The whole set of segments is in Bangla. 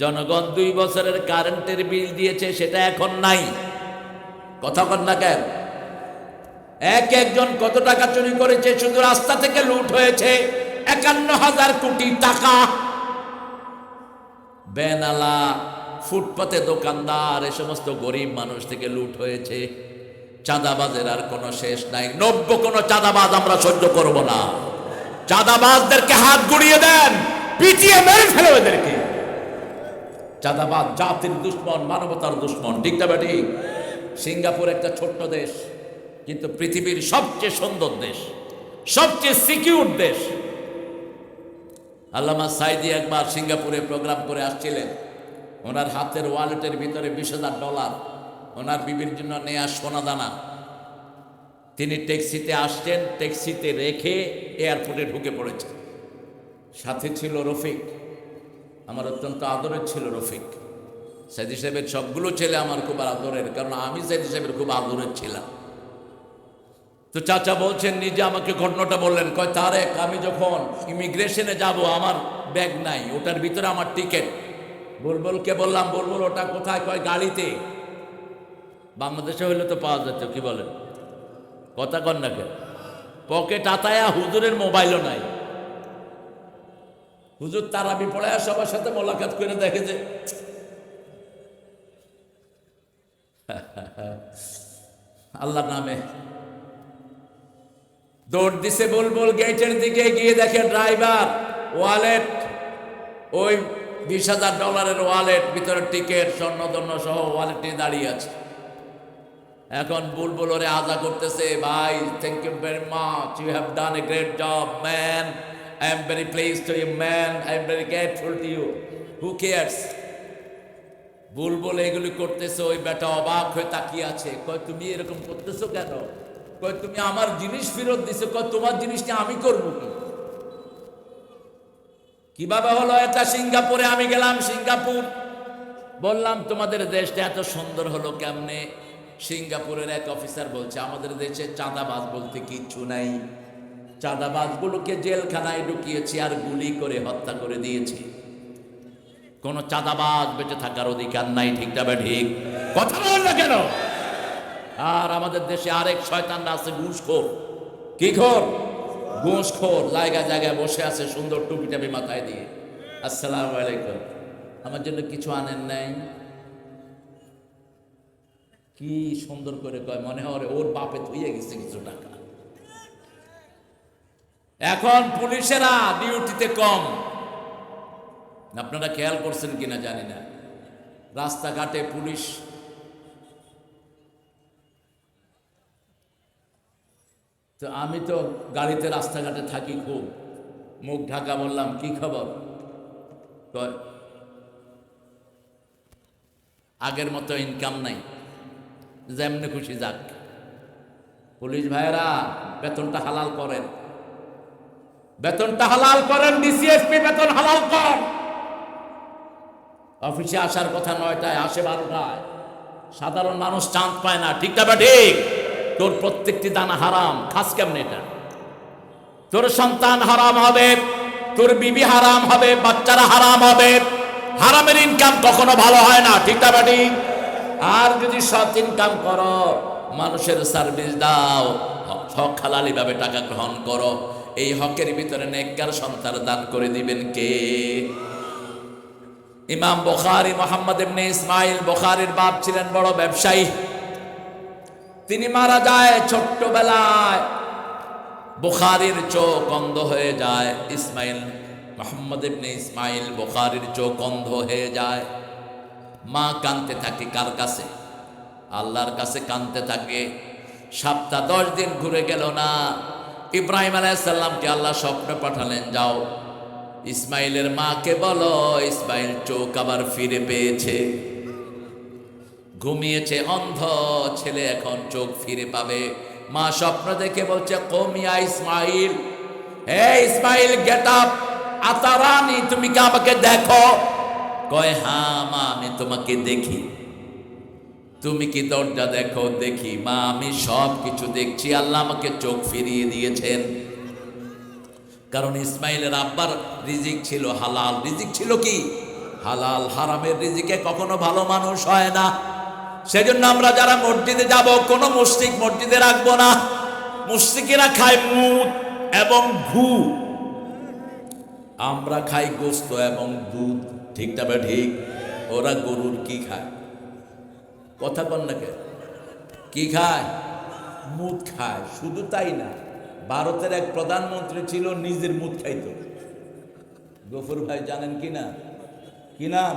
জনগণ দুই বছরের কারেন্টের বিল দিয়েছে, সেটা এখন নাই। কথা কন না কেন? এক একজন কত টাকা চুরি করেছে, শুধু রাস্তা থেকে লুট হয়েছে, একান্ন হাজার কোটি টাকা। বেনালা ফুটপাতে দোকানদার, এ সমস্ত গরিব মানুষ থেকে লুট হয়েছে। চাঁদাবাজের আর কোনো শেষ নাই। নব্য কোনো চাঁদাবাজ আমরা সহ্য করব না। চাঁদাবাজদেরকে হাত গুড়িয়ে দেন, পিটিয়ে মেরে ফেলো এদেরকে। চাঁদাবাজ জাতির দুশ্মন, মানবতার দুশ্মন। ঠিক না সিঙ্গাপুর একটা ছোট্ট দেশ, কিন্তু পৃথিবীর সবচেয়ে সুন্দর দেশ, সবচেয়ে সিকিউর দেশ। আল্লামা সাইদি একবার সিঙ্গাপুরে প্রোগ্রাম করে আসছিলেন। ওনার হাতের ওয়ালেটের ভিতরে বিশ হাজার ডলার। ওনার বিবির জন্য নেয়া সোনা দানা তিনি ট্যাক্সিতে আসছেন, ট্যাক্সিতে রেখে এয়ারপোর্টে ঢুকে পড়েছেন। সাথে ছিল রফিক। আমার অত্যন্ত আদরের ছিল রফিক। সাইদি সাহেবের সবগুলো ছেলে আমার খুব আদরের, কারণ আমি সাইদি সাহেবের খুব আদরের ছিলাম। তো চাচা বলছেন, নিজে আমাকে ঘটনাটা বললেন, কয়, তারেক, আমি যখন ইমিগ্রেশনে যাব, আমার ব্যাগ নাই, ওটার ভিতরে আমার টিকিট। বুলবুলকে বললাম, বুলবুল, ওটা কোথায়, কয়, গাড়িতে। বাংলাদেশে হইলে তো পাওয়া যেত, কি বলেন? কথা কন না কেন? পকেট আতায়া হুজুরের মোবাইলও নাই। হুজুর তারাবি পড়ে সবার সাথে মোলাকাত করে দেখে যে আল্লাহর নামে দৌড় দিছে বুলবুল গেটের দিকে গিয়ে দেখে ড্রাইভার ওয়ালেট, ওই বিশ হাজার ডলারের ওয়ালেট, ভিতরে টিকিট স্বর্ণদন্য সহ ওয়ালেট নিয়ে দাঁড়িয়ে আছে। এখন বুলবুল ওরে আজা করতেছে, ভাই thank you very much you have done a great job man I am very pleased to you man I am very grateful to you who cares Bulbul এগুলি করতেছে, ওই বেটা অবাক হয়ে তাকিয়ে আছে। কয়, তুমি এরকম করতেছো কেন? কয়, তুমি আমার জিনিস ফেরত দিছো। কয়, তোমার জিনিসটা আমি করব কি? কীভাবে হলো এটা? সিঙ্গাপুরে আমি গেলাম, সিঙ্গাপুর। বললাম, তোমাদের দেশটা এত সুন্দর হলো কেমনে? সিঙ্গাপুরের এক অফিসার বলছে, আমাদের দেশে চাঁদাবাজ বলতে কিচ্ছু নাই। চাঁদাবাজগুলোকে জেলখানায় ঢুকিয়েছি আর গুলি করে হত্যা করে দিয়েছি। কোনো চাঁদাবাজ বেঁচে থাকার অধিকার নাই, ঠিক যাবে ঠিক কথা বল না কেন? আর আমাদের দেশে আরেক শয়তানরা আছে ঘুষখোর। কি খোর? ঘুষখোর, জায়গায় জায়গায় বসে আছে সুন্দর টুপি টাপি মাথায় দিয়ে। আসসালামু আলাইকুম। আমার জন্য কিছু আনেন নাই? কি সুন্দর করে কয়, মনে হয় ওর বাপে ধুয়ে গেছে কিছু টাকা। এখন পুলিশেরা ডিউটিতে কম। আপনারা খেয়াল করছেন কিনা জানি না। রাস্তাঘাটে পুলিশ তো আমি তো গাড়িতে রাস্তাঘাটে থাকি খুব। মুখ ঢাকা বললাম, কি খবর? আগের মতো ইনকাম নাই। যেমনি খুশি যাক। পুলিশ ভাইয়েরা, বেতনটা হালাল করেন। বেতনটা হালাল করেন ডিসিএসপি বেতন হালাল কর অফিসে আসার কথা নয়টায়, আসে বারোটায়। সাধারণ মানুষ চাঁদ পায় না, ঠিক না ঠিক? তোর প্রত্যেকটি দানা হারাম, খাস কেমনে এটা? তোর সন্তান হারাম হবে, তোর বিবি হারাম হবে, বাচ্চারা হারাম হবে। হারামের ইনকাম কখনো ভালো হয় না, ঠিক না ঠিক? আর যদি সৎ ইনকাম করো, মানুষের সার্ভিস দাও হক হালালি ভাবে টাকা গ্রহণ করো। এই হকের ভিতরে নেককার সন্তান দান করে দিবেন কে? ইমাম বখারি, মোহাম্মদ ইবনে ইসমাইল বখারির বাপ ছিলেন বড় ব্যবসায়ী। তিনি মারা যায় ছোট্টবেলায়। বুখারির চোখ অন্ধ হয়ে যায়। ইসমাইল, মোহাম্মদ ইবনে ইসমাইল বুখারির চোখ অন্ধ হয়ে যায়। মা কানতে থাকে কার কাছে? আল্লাহর কাছে কানতে থাকে। সপ্তাহ দশ দিন ঘুরে গেল না। ইব্রাহিম আলাইসাল্লামকে আল্লাহ স্বপ্ন পাঠালেন, যাও। ইসমাইলের মাকে বলো, ইসমাইল চোখ আবার ফিরে পেয়েছে। ঘুমিয়েছে অন্ধ ছেলে এখন চোখ ফিরে পাবে। মা স্বপ্ন দেখে বলছে কমিয়া ইসমাইল হে ইসমাইল গেট আপ আতারানি, তুমি কি আমাকে দেখো? কয় হ্যাঁ মা, আমি তোমাকে দেখি। তুমি কি দরজা দেখো? দেখি। মা, আমি সব কিছু দেখছি। আল্লাহ আমাকে চোখ ফিরিয়ে দিয়েছেন। কারণ ইসমাইলের আব্বার রিজিক ছিল হালাল। রিজিক ছিল কি? হালাল। হারামের রিজিকে কখনো ভালো মানুষ হয় না। সেজন্য আমরা যারা মসজিদে যাব, কোনো মুসলিক মসজিদে রাখব না। মুসলিকেরা খায় মুদ এবং ঘু। আমরা খাই গোস্ত এবং দুধ। ঠিক তবে ঠিক? ওরা গরুর কি খায়? কথা কন না কে? কি খায়? মুদ খায়, শুধু তাই না, ভারতের এক প্রধানমন্ত্রী ছিল, নিজের মুদ খাইতো। গফুর ভাই জানেন কি না কি নাম?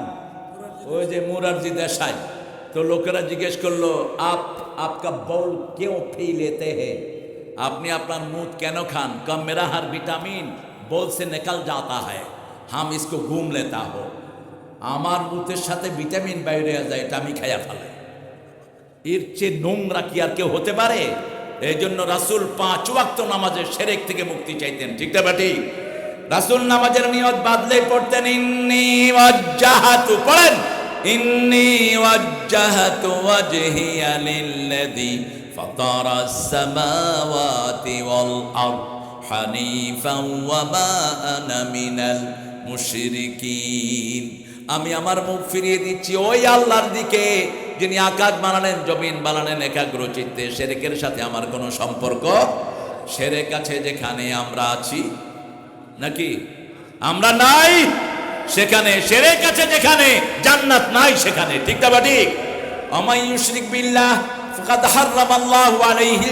ওই যে মুরারজি দেশাই। তো লোকেরা জিজ্ঞেস করল, আপ, আপকা বল কেউ পি লেতে হে? আপনি আপনার মুদ কেন খান? কম মেরা হার ভিটামিন, বল সে নিকল যাতা হয় হাম ইসকো ঘুম লেতা হো। আমার মুতের সাথে ভিটামিন বাইরে যায়, এটা আমি খাইয়া ফেলাই। এর চেয়ে নোংরা কি আর কেউ হতে পারে? এই জন্য রাসুল পাঁচ ওয়াক্ত নামাজের সেরেক থেকে মুক্তি চাইতেন। ঠিক না বাটি? রাসুল নামাজের নিয়ত বাদলে পড়তেন, ইন্নি ওয়াজ্জাহাতু পড়েন। ইন্নি ওয়াজ্জাহাতু ওয়াজহিয়া লিল্লাযী ফাতারাস সামাওয়াতি ওয়াল আরদ হানিফাও ওয়া মা আনা মিনাল মুশরিকিন। আমি আমার মুখ ফিরিয়ে দিচ্ছি, ওই আল্লাহর দিকে। যিনি আকাশ বানালেন, জমিন বানালেন, একাগ্র চিত্তে সেরেকের সাথে আমার কোনো সম্পর্ক? সেরেক আছে যেখানে আমরা আছি। নাকি? আমরা নাই, সেখানে সেরেক আছে যেখানে, জান্নাত নাই সেখানে। ঠিক বা ঠিক? আমাই ইউশরিক বিল্লাহ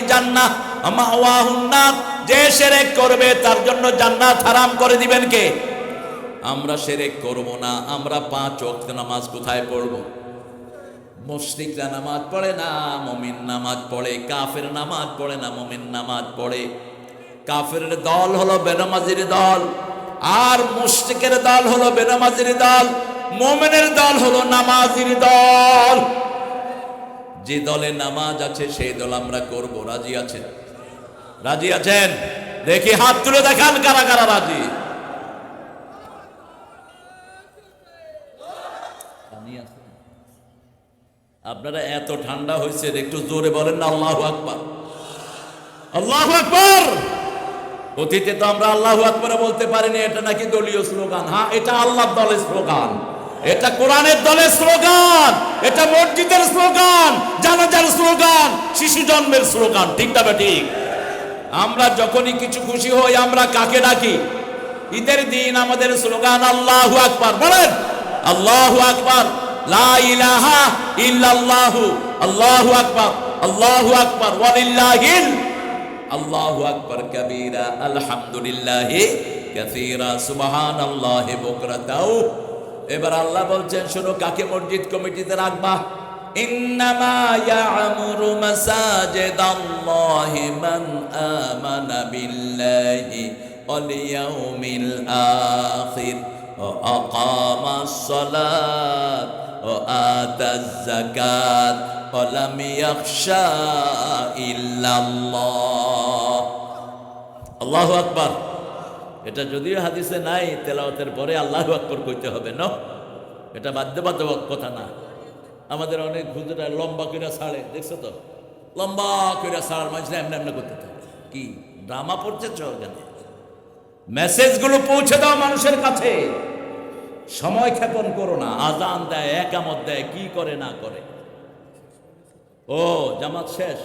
জান্নাহ যে সেরেক করবে, তার জন্য জান্নাত করে দিবেন কে? আমরা সেরেক করব না, আমরা পাঁচ ওয়াক্ত নামাজ কোথায় পড়ব? মুশরিকরা নামাজ পড়ে না, মমিন নামাজ পড়ে, কাফের নামাজ পড়ে না, মমিন নামাজ পড়ে। কাফের দল হলো বেনামাজির দল, আর মুশরিকের দল হলো বেনামাজির দল, মোমেনের দল হলো নামাজির দল। যে দলে নামাজ আছে, সেই দল আমরা করব। রাজি আছেন? রাজি আছেন? দেখি হাত তুলে দেখান কারা কারা রাজি। আছে? আপনারা এত ঠান্ডা হয়েছে, একটু জোরে বলেন না, আল্লাহ আকবার। আল্লাহ আকবার! অতীতে তো আমরা আল্লাহ আকবরে বলতে পারিনি, এটা নাকি দলীয় স্লোগান। হ্যাঁ এটা আল্লাহ দলের স্লোগান। এটা কোরআনের দলের স্লোগান, এটা মসজিদের স্লোগান, জানাজার স্লোগান, শিশু জন্মের স্লোগান, ঠিক না ঠিক? আমরা যখনই কিছু খুশি হই, আমরা কাকে ডাকি? ঈদের দিন আমাদের স্লোগান আল্লাহু আকবার। বলেন, আল্লাহু আকবার। লা ইলাহা ইল্লাল্লাহু আল্লাহু আকবার আল্লাহু আকবার ওয়ালিল্লাহিল আল্লাহু আকবার কবীরা আলহামদুলিল্লাহ কাসীরা সুবহানাল্লাহি বুকরাতাও এবার আল্লাহ বলছেন শোনো কাকে মসজিদ কমিটিতে রাখবা ইন্নামা ইয়ামুরু মাসাজিদাল্লাহি মান আমানা বিল্লাহি ওয়াল ইয়াউমিল আখির وأقام الصلاة وآتى الزكاة ولم يخشى إلا الله আল্লাহ আকবার এটা যদিও হাদিসে নাই তেলাওয়াতের পরে আল্লাহ আকবর কইতে হবে ন এটা বাধ্যবাধক কথা না আমাদের অনেক হুজুরা লম্বা করে ছাড়ে দেখছো তো লম্বা করে ছাড় মানুষ এমনি এমনি করতে থাকে কি ড্রামা পড়তেছ ওখানে মেসেজগুলো পৌঁছে দাও মানুষের কাছে সময় ক্ষেপণ করো না, আজান দেয়, একামত দেয়, কি করে না করে। ও, জামাত শেষ।